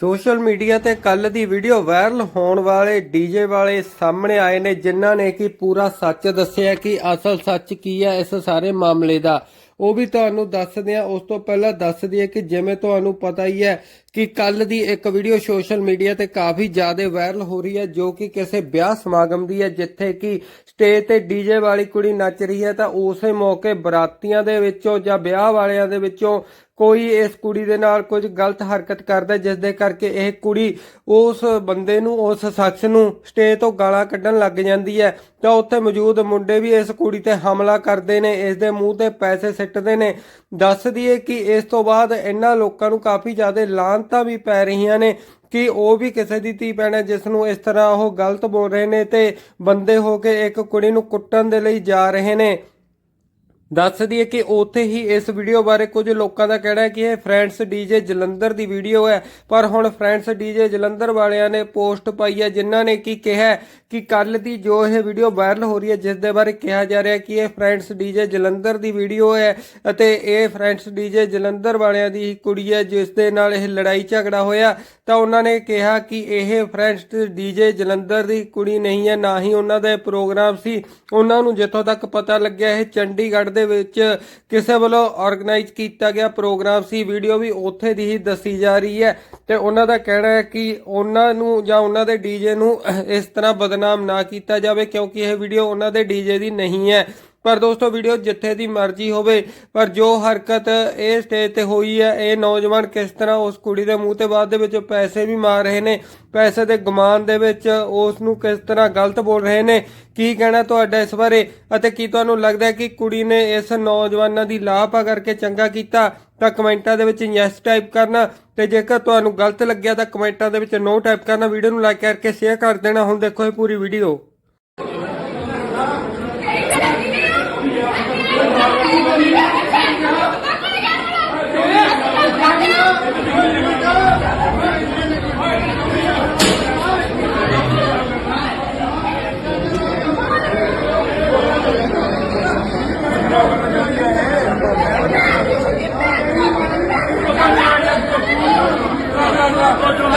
Social media ਤੇ ਕੱਲ ਦੀ video viral ਹੋਣ ਵਾਲੇ ਡੀਜੇ ਵਾਲੇ ਸਾਹਮਣੇ ਆਏ ਨੇ, ਜਿਨ੍ਹਾਂ ਨੇ ਕਿ ਪੂਰਾ ਸੱਚ ਦੱਸਿਆ ਕਿ ਅਸਲ ਸੱਚ ਕੀ ਹੈ ਇਸ ਸਾਰੇ ਮਾਮਲੇ ਦਾ। ਉਹ ਵੀ ਤੁਹਾਨੂੰ ਦੱਸਦੇ ਆ ਉਸ ਤੋਂ ਪਹਿਲਾਂ ਦੱਸ ਦਈਏ ਕਿ ਜਿਵੇਂ ਤੁਹਾਨੂੰ ਪਤਾ ਹੀ ਹੈ ਕਿ ਕੱਲ ਦੀ ਇੱਕ ਵੀਡੀਓ ਸੋਸ਼ਲ ਮੀਡੀਆ ਤੇ ਕਾਫੀ ਜ਼ਿਆਦਾ ਵਾਇਰਲ ਹੋ ਰਹੀ ਹੈ, ਜੋ ਕਿ ਕਿਸੇ ਵਿਆਹ ਸਮਾਗਮ ਦੀ ਹੈ, ਜਿੱਥੇ ਕਿ ਸਟੇਜ ਤੇ ਡੀਜੇ ਵਾਲੀ ਕੁੜੀ ਨੱਚ ਰਹੀ ਹੈ, ਤਾਂ ਉਸੇ ਮੌਕੇ ਬਰਾਤੀਆਂ ਦੇ ਵਿੱਚੋਂ ਜਾਂ ਵਿਆਹ ਵਾਲਿਆਂ ਦੇ ਵਿੱਚੋਂ ਕੋਈ ਇਸ ਕੁੜੀ ਦੇ ਨਾਲ ਕੁਝ ਗਲਤ ਹਰਕਤ ਕਰਦਾ ਜਿਸ ਦੇ ਕਰਕੇ ਇਹ ਕੁੜੀ ਉਸ ਬੰਦੇ ਨੂੰ, ਉਸ ਸ਼ਖਸ ਨੂੰ ਸਟੇਜ ਤੋਂ ਗਾਲਾਂ ਕੱਢਣ ਲੱਗ ਜਾਂਦੀ ਹੈ। ਤਾਂ ਉੱਥੇ ਮੌਜੂਦ ਮੁੰਡੇ ਵੀ ਇਸ ਕੁੜੀ ਤੇ ਹਮਲਾ ਕਰਦੇ ਨੇ ਇਸ ਦੇ ਮੂੰਹ ਤੇ ਪੈਸੇ ਸਿੱਟਦੇ ਨੇ। ਦੱਸ ਦਈਏ ਕਿ ਇਸ ਤੋਂ ਬਾਅਦ ਇਹਨਾਂ ਲੋਕਾਂ ਨੂੰ ਕਾਫੀ ਜ਼ਿਆਦਾ ਲਾਂਤਾਂ ਵੀ ਪੈ ਰਹੀਆਂ ਨੇ ਕਿ ਉਹ ਵੀ ਕਿਸੇ ਦੀ ਧੀ ਭੈਣ ਹੈ, ਜਿਸ ਨੂੰ ਇਸ ਤਰ੍ਹਾਂ ਉਹ ਗਲਤ ਬੋਲ ਰਹੇ ਨੇ ਤੇ ਬੰਦੇ ਹੋ ਕੇ ਇੱਕ ਕੁੜੀ ਨੂੰ ਕੁੱਟਣ ਦੇ ਲਈ ਜਾ ਰਹੇ ਨੇ। ਦੱਸ ਦਈਏ ਕਿ ਉੱਥੇ ਹੀ ਇਸ ਵੀਡੀਓ ਬਾਰੇ ਕੁਝ ਲੋਕਾਂ ਦਾ ਕਹਿਣਾ ਹੈ ਕਿ ਇਹ ਫਰੈਂਡਸ ਡੀਜੇ ਜਲੰਧਰ ਦੀ ਵੀਡੀਓ ਹੈ। ਪਰ ਹੁਣ ਫਰੈਂਡਸ ਡੀਜੇ ਜਲੰਧਰ ਵਾਲਿਆਂ ਨੇ ਪੋਸਟ ਪਾਈ ਹੈ ਜਿਨ੍ਹਾਂ ਨੇ ਕੀ ਕਿਹਾ ਕਿ ਕੱਲ ਦੀ ਜੋ ਇਹ ਵੀਡੀਓ ਵਾਇਰਲ ਹੋ ਰਹੀ ਹੈ, ਜਿਸ ਦੇ ਬਾਰੇ ਕਿਹਾ ਜਾ ਰਿਹਾ ਕਿ ਇਹ ਫਰੈਂਡਸ ਡੀਜੇ ਜਲੰਧਰ ਦੀ ਵੀਡੀਓ ਹੈ ਅਤੇ ਇਹ ਫਰੈਂਡਸ ਡੀਜੇ ਜਲੰਧਰ ਵਾਲਿਆਂ ਦੀ ਕੁੜੀ ਹੈ, ਜਿਸ ਦੇ ਨਾਲ ਇਹ ਲੜਾਈ ਝਗੜਾ ਹੋਇਆ। ਤਾਂ ਉਹਨਾਂ ਨੇ ਕਿਹਾ ਕਿ ਇਹ ਫਰੈਂਡਸ ਡੀਜੇ ਜਲੰਧਰ ਦੀ ਕੁੜੀ ਨਹੀਂ ਹੈ, ਨਾ ਹੀ ਉਹਨਾਂ ਦਾ ਇਹ ਪ੍ਰੋਗਰਾਮ ਸੀ। ਉਹਨਾਂ ਨੂੰ ਜਿੱਥੋਂ ਤੱਕ ਪਤਾ ਲੱਗਿਆ, ਇਹ ਚੰਡੀਗੜ੍ਹ ਦੇ ਵਿੱਚ ਕਿਸੇ ਵੱਲੋਂ ਆਰਗੇਨਾਈਜ਼ ਕੀਤਾ ਗਿਆ ਪ੍ਰੋਗਰਾਮ ਸੀ। ਵੀਡੀਓ ਵੀ ਉੱਥੇ ਦੀ ਹੀ ਦੱਸੀ ਜਾ ਰਹੀ ਹੈ ਤੇ ਉਹਨਾਂ ਦਾ ਕਹਿਣਾ ਹੈ ਕਿ ਉਹਨਾਂ ਨੂੰ ਜਾਂ ਉਹਨਾਂ ਦੇ ਡੀਜੇ ਨੂੰ ਇਸ ਤਰ੍ਹਾਂ ਬਦਨਾਮ ਨਾ ਕੀਤਾ ਜਾਵੇ ਕਿਉਂਕਿ ਇਹ ਵੀਡੀਓ ਉਹਨਾਂ ਦੇ ਡੀਜੇ ਦੀ ਨਹੀਂ ਹੈ। ਪਰ ਦੋਸਤੋ, ਵੀਡੀਓ ਜਿੱਥੇ ਦੀ ਮਰਜ਼ੀ ਹੋਵੇ, ਪਰ ਜੋ ਹਰਕਤ ਇਹ ਸਟੇਜ ਤੇ ਹੋਈ ਹੈ, ਇਹ ਨੌਜਵਾਨ ਕਿਸ ਤਰ੍ਹਾਂ ਉਸ ਕੁੜੀ ਦੇ ਮੂੰਹ ਤੇ ਬਾਅਦ ਦੇ ਵਿੱਚ ਪੈਸੇ ਵੀ ਮਾਰ ਰਹੇ ਨੇ, ਪੈਸੇ ਦੇ ਗਮਾਨ ਦੇ ਵਿੱਚ ਉਸ ਨੂੰ ਕਿਸ ਤਰ੍ਹਾਂ ਗਲਤ ਬੋਲ ਰਹੇ ਨੇ, ਕੀ ਕਹਿਣਾ ਤੁਹਾਡਾ ਇਸ ਬਾਰੇ ਅਤੇ ਕੀ ਤੁਹਾਨੂੰ ਲੱਗਦਾ ਹੈ ਕਿ ਕੁੜੀ ਨੇ ਇਸ ਨੌਜਵਾਨਾਂ ਦੀ ਲਾਪਾ ਕਰਕੇ ਚੰਗਾ ਕੀਤਾ, ਤਾਂ ਕਮੈਂਟਾਂ ਦੇ ਵਿੱਚ ਯੈਸ ਟਾਈਪ ਕਰਨਾ ਤੇ ਜੇਕਰ ਤੁਹਾਨੂੰ ਗਲਤ ਲੱਗਿਆ ਤਾਂ ਕਮੈਂਟਾਂ ਦੇ ਵਿੱਚ ਨੋ ਟਾਈਪ ਕਰਨਾ, ਵੀਡੀਓ ਨੂੰ ਲਾਈਕ ਕਰਕੇ ਸ਼ੇਅਰ ਕਰ ਦੇਣਾ। ਹੁਣ ਦੇਖੋ ਇਹ ਪੂਰੀ ਵੀਡੀਓ Hallelujah.